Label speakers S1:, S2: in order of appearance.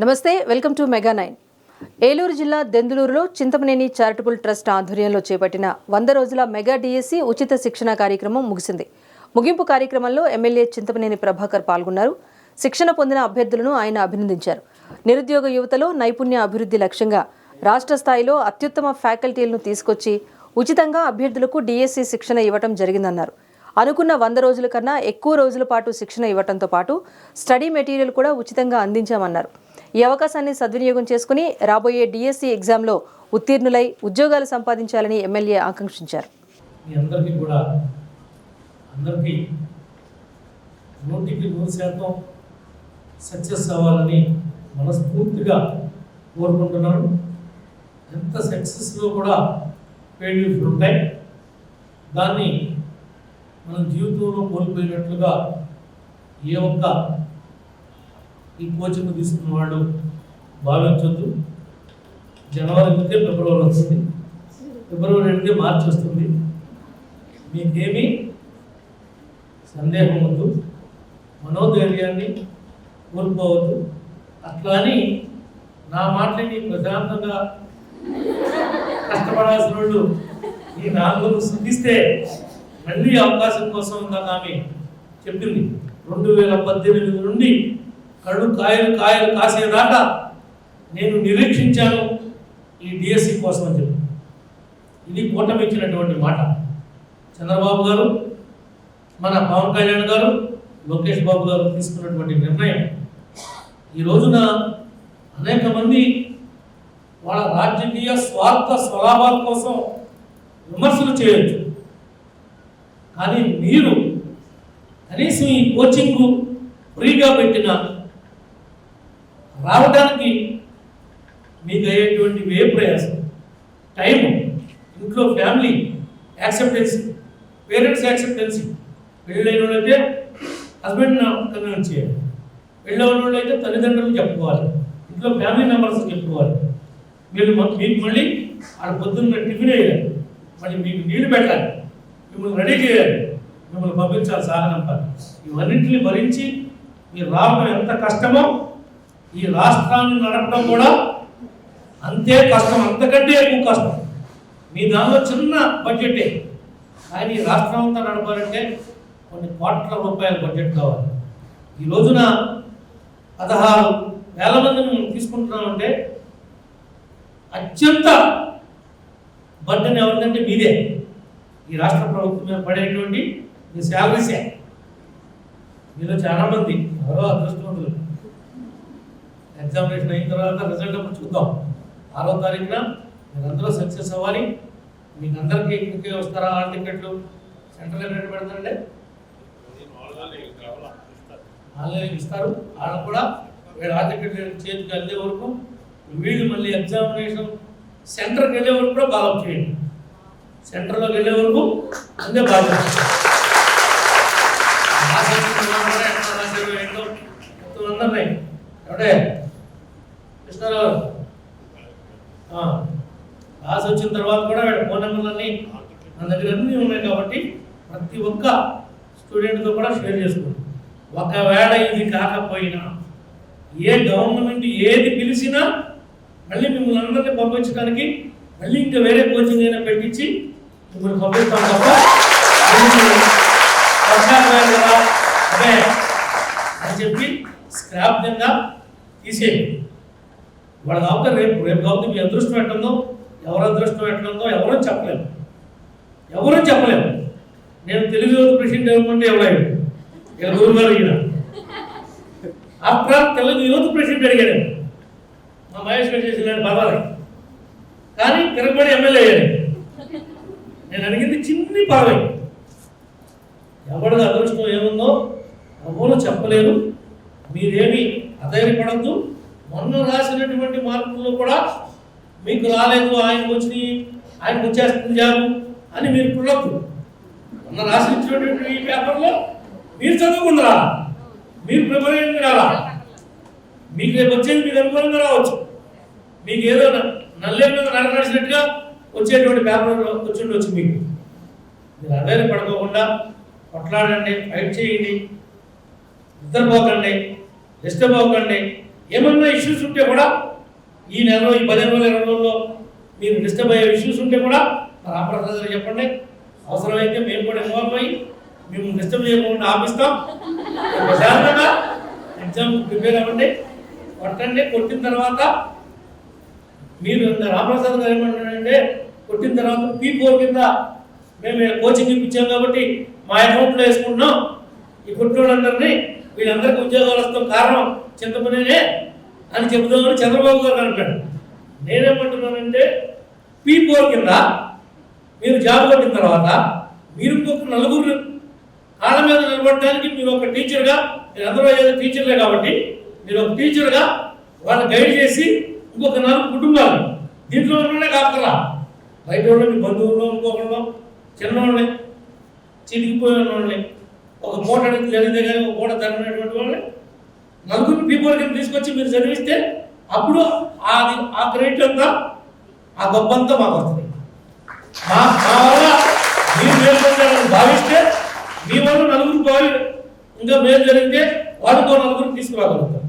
S1: నమస్తే welcome to mega nine. Eluru జిల్లా దెందులూరులో చింతమనేని చారిటబుల్ ట్రస్ట్ ఆధ్వర్యంలో చేపట్టిన వంద రోజుల మెగా డిఎస్సి ఉచిత శిక్షణ కార్యక్రమం ముగిసింది. ముగింపు కార్యక్రమంలో ఎమ్మెల్యే చింతమనేని ప్రభాకర్ పాల్గొన్నారు. శిక్షణ పొందిన అభ్యర్థులను ఆయన అభినందించారు. నిరుద్యోగ యువతలో నైపుణ్య అభివృద్ధి లక్ష్యంగా రాష్ట్ర స్థాయిలో అత్యుత్తమ ఫ్యాకల్టీలను తీసుకొచ్చి ఉచితంగా అభ్యర్థులకు డిఎస్సి శిక్షణ ఇవ్వటం జరిగిందన్నారు. అనుకున్న వంద రోజుల కన్నా ఎక్కువ రోజుల పాటు శిక్షణ ఇవ్వటంతో పాటు స్టడీ మెటీరియల్ కూడా ఉచితంగా అందించామన్నారు. ఈ అవకాశాన్ని సద్వినియోగం చేసుకుని రాబోయే డిఎస్సి ఎగ్జామ్లో ఉత్తీర్ణులై ఉద్యోగాలు సంపాదించాలని ఎమ్మెల్యే ఆకాంక్షించారు.
S2: మీ అందరికీ కూడా అందరికీ నూటికి నూరు శాతం సక్సెస్ అవ్వాలని మనస్ఫూర్తిగా కోరుకుంటున్నాను. ఎంత సక్సెస్లో కూడా ఫెయిల్యూర్స్ ఉంటాయి దాన్ని మన జీవితంలో కోల్పోయినట్లుగా ఏ ఒక్క ఈ కోచింగ్ తీసుకున్న వాడు భావించొద్దు జనవరి వెళ్తే ఫిబ్రవరి వస్తుంది. ఫిబ్రవరి రెండుకే మార్చి వస్తుంది. మీకేమీ సందేహం వద్దు. మనోధైర్యాన్ని కోల్పోవద్దు. అట్లా అని నా మాటని ప్రశాంతంగా కష్టపడాల్సిన వాళ్ళు ఈ నాలుగు సిద్ధిస్తే మళ్ళీ అవకాశం కోసం ఇందాక ఆమె చెప్పింది. రెండు వేల పద్దెనిమిది నుండి కళ్ళు కాయలు కాయలు కాసేదాకా నేను నిరీక్షించాను ఈ డిఎస్సి కోసం అని చెప్పి. ఇది కూటమి ఇచ్చినటువంటి మాట. చంద్రబాబు గారు మన పవన్ కళ్యాణ్ గారు లోకేష్ బాబు గారు తీసుకున్నటువంటి నిర్ణయం. ఈ రోజున అనేక మంది వాళ్ళ రాజకీయ స్వార్థ స్వలాభాల కోసం విమర్శలు చేయొచ్చు. కానీ మీరు కనీసం ఈ కోచింగ్ ఫ్రీగా పెట్టిన రావడానికి మీకు అయ్యేటువంటి వే ప్రయాసం? టైం ఇంట్లో ఫ్యామిలీ యాక్సెప్టెన్సీ పేరెంట్స్ యాక్సెప్టెన్సీ పెళ్ళైన వాళ్ళైతే హస్బెండ్ కన్విన్స్ చేయాలి. పెళ్ళి వాళ్ళైతే తల్లిదండ్రులు చెప్పుకోవాలి. ఇంట్లో ఫ్యామిలీ మెంబర్స్ చెప్పుకోవాలి. మీరు మీకు మళ్ళీ ఆడ పొద్దున్న టిఫిన్ వేయాలి. మళ్ళీ మీకు నీళ్ళు పెట్టాలి. మిమ్మల్ని రెడీ చేయాలి. మిమ్మల్ని పంపించాలి సాగనంపాలి ఇవన్నింటిని భరించి మీరు రావడం ఎంత కష్టమో ఈ రాష్ట్రాన్ని నడపడం కూడా అంతే కష్టం అంతకంటే ఎక్కువ కష్టం. మీ దానిలో చిన్న బడ్జెటే. కానీ ఈ రాష్ట్రం అంతా నడపాలంటే కొన్ని కోట్ల రూపాయల బడ్జెట్ కావాలి. ఈ రోజున పదహారు వేల మందిని తీసుకుంటున్నామంటే అత్యంత బడ్డెన్ ఎవరిదంటే మీదే. ఈ రాష్ట్ర ప్రభుత్వం మీద పడేటువంటి మీ శాలరీసే. మీలో చాలా మంది ఎవరో అదృష్టవంతులు. ఎగ్జామినేషన్ అయిన తర్వాత రిజల్ట్ అప్పుడు చూద్దాం. ఆరో తారీఖున మీరందరూ సక్సెస్ అవ్వాలి. మీకు అందరికీ ఇక్కడికే వస్తారా? ఆల్ టికెట్లు? సెంట్రల్ రేట్ పెడతారండి? ఆన్లైన్ ఇస్తారు. ఆడ కూడా వీళ్ళు ఆల్ టికెట్ చేతికి వెళ్ళే వరకు వీళ్ళు మళ్ళీ ఎగ్జామినేషన్ సెంటర్కి వెళ్ళే వరకు కూడా బాగా చేయండి. సెంటర్లోకి వెళ్ళే వరకు అందే బాగా అందరినీ. ఎవడే? కృష్ణారావు రాసి వచ్చిన తర్వాత కూడా వీళ్ళ ఫోన్ నెంబర్లన్నీ మన దగ్గర అన్నీ ఉన్నాయి కాబట్టి ప్రతి ఒక్క స్టూడెంట్తో కూడా షేర్ చేసుకోండి. ఒకవేళ ఇది కాకపోయినా ఏ గవర్నమెంట్ ఏది పిలిచినా మళ్ళీ మిమ్మల్ని అందరినీ పంపించడానికి మళ్ళీ ఇంకా వేరే కోచింగ్ అయినా పెట్టించి మిమ్మల్ని పంపిస్తాం తప్ప అని చెప్పి స్క్రాప్ కింద తీసేయండి. వాడు కాబట్టి రేపు రేపు కాబట్టి మీ అదృష్టం ఎట్టుందో ఎవరు అదృష్టం ఎట్టుందో ఎవరూ చెప్పలేము ఎవరూ చెప్పలేము నేను తెలుగు యువత ప్రెసిడెంట్ అనుకుంటే ఎవరైనా ఇక్కడ గురువు గారు ఈయన. ఆఫ్టర్ తెలుగు యువత ప్రెసిడెంట్ అడిగాడు. మా మహేష్ గారు చేసిన పర్వాలేదు. కానీ తిరగబడి ఎమ్మెల్యే అయ్యాడు. నేను అడిగింది చిన్ని పర్వై ఎవరిది అదృష్టం ఏముందో ఎవరు చెప్పలేరు. మీరేమి అధైర్యపడద్దు. మొన్న రాసినటువంటి మార్కుల్లో కూడా మీకు రాలేదు ఆయనకు వచ్చినాయి ఆయనకు వచ్చేస్తుంది జాబు అని మీరు పుల్లొద్దు మొన్న రాసినటువంటి ఈ పేపర్లో మీరు చదువుకున్నారా మీరు ప్రిపేర్ అయింది మీకు రేపు వచ్చేది మీకు అనుకూలంగా రావచ్చు. మీకు ఏదో నల్లే మీద నడకాల్సినట్టుగా వచ్చేటువంటి పేపర్ వచ్చిండొచ్చు మీకు. మీరు అదే పడుకోకుండా కొట్లాడండి ఫైట్ చేయండి నిద్రపోకండి డిస్టర్బ్ అవ్వకండి ఏమన్నా ఇష్యూస్ ఉంటే కూడా ఈ నెలలో ఈ పదిహేను వేల ఇరవై రోజుల్లో మీరు డిస్టర్బ్ అయ్యే ఇష్యూస్ ఉంటే కూడా మరి ఆపరేటర్ గారు చెప్పండి. అవసరమైతే మేము కూడా ఇన్వాల్వ్ అయ్యి మేము డిస్టర్బ్ చేయకుండా ఆపిస్తాం. ప్రశాంతంగా ఎగ్జామ్ ప్రిపేర్ అవ్వండి. కొట్టండి కొట్టిన తర్వాత మీరు రామప్రసాద్ గారు ఏమంటారంటే కొట్టిన తర్వాత పీ ఫోర్ కింద మేము కోచింగ్ ఇప్పించాం కాబట్టి మా అకౌంట్లో వేసుకుంటున్నాం. ఈ కొట్టుకోవడందరినీ వీళ్ళందరికీ ఉద్యోగాలు వస్తాం. కారణం చింతపనేనే అని చెబుతామని చంద్రబాబు గారు అంటాడు నేనేమంటున్నానంటే పీ ఫోర్ కింద మీరు జాబ్ కొట్టిన తర్వాత మీరు ఇంకొక నలుగురు కాళ్ళ మీద నిలబడడానికి మీరు ఒక టీచర్గా మీరు అందరూ ఏదో టీచర్లే కాబట్టి మీరు ఒక టీచర్గా వాళ్ళని గైడ్ చేసి ఇంకొక నలుగురు కుటుంబాలు దీంట్లో ఉన్ననే కాకరా బయట వాళ్ళు మీ బంధువులు ఇంకొకళ్ళు చిన్నవాళ్ళని చిరిగిపోయిన వాళ్ళని ఒక మూట జరిగితే కానీ ఒక మూట జరిగినటువంటి వాళ్ళని నలుగురు పీపుల్ కింద తీసుకొచ్చి మీరు చదివిస్తే అప్పుడు అది ఆ క్రెడిట్ అంతా ఆ గొప్పంతా మాకు వస్తుంది. మా మా వల్ల మీరు మేల్కొంటారని భావిస్తే మీ వల్ల నలుగురు పోయి ఇంకా మేలు జరిగితే వాళ్ళతో నలుగురు తీసుకురాగలుగుతాం.